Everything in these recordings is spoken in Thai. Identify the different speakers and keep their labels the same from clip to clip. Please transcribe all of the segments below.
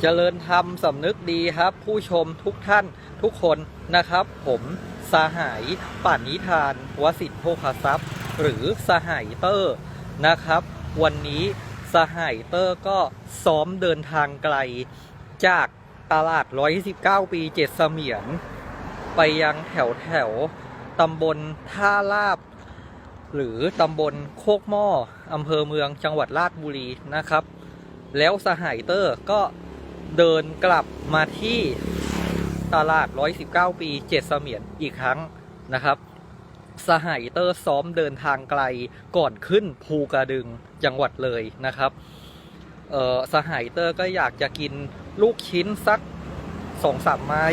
Speaker 1: เจริญธรรมสำนึกดีครับ ผู้ชมทุกท่านทุกคนนะครับ ผมสหายป่านนิทานวสิทธิโภคทรัพย์ หรือสหายเตอร์นะครับ วันนี้สหายเตอร์ก็ซ้อมเดินทางไกล จากตลาด129ปีเจ็ดเสมียน ไปยังแถวแถวตำบลท่าลาบ หรือตำบลโคกหม้ออำเภอเมืองจังหวัดราชบุรีนะครับ แล้วสหายเตอร์ก็ เดินกลับมาที่ตลาด 119 ปี เจ็ดเสมียนอีกครั้งนะครับ สหายเตอร์ซ้อมเดินทางไกลก่อนขึ้นภูกระดึงจังหวัดเลยนะครับเออสหายเตอร์ก็อยากจะกินลูกชิ้นสักสองสามไม้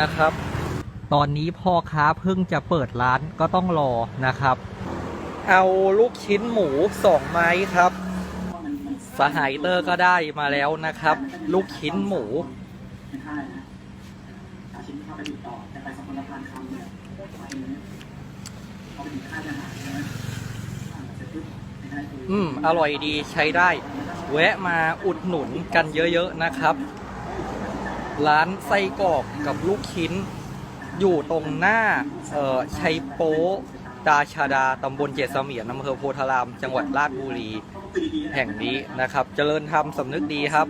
Speaker 1: นะครับ ตอนนี้พ่อค้าเพิ่งจะเปิดร้านก็ต้องรอนะครับ เอาลูกชิ้นหมูสองไม้ครับ สหายเตอร์ก็ได้มาแล้วนะครับ ลูกชิ้นหมู
Speaker 2: ไม่ใช่นะอาชิ้นเข้าไปติดต่อแต่ไปสองคนละพันคำเนี่ยไปเนี่ยเขาไปถึงค่ายทหารใช่ไหมอ่าเสร็จปุ๊บไม่ได้คือ
Speaker 1: อืม อร่อยดีใช้ได้ แวะมาอุดหนุนกันเยอะๆนะครับ ร้านไส้กรอกกับลูกชิ้น อยู่ตรงหน้า เอ่อชัยโป๊ ตาชาดาตำบลเจดเสมียนอำเภอโพธาราม จังหวัดราชบุรี แห่งนี้นะครับ เจริญธรรมสำนึกดีครับ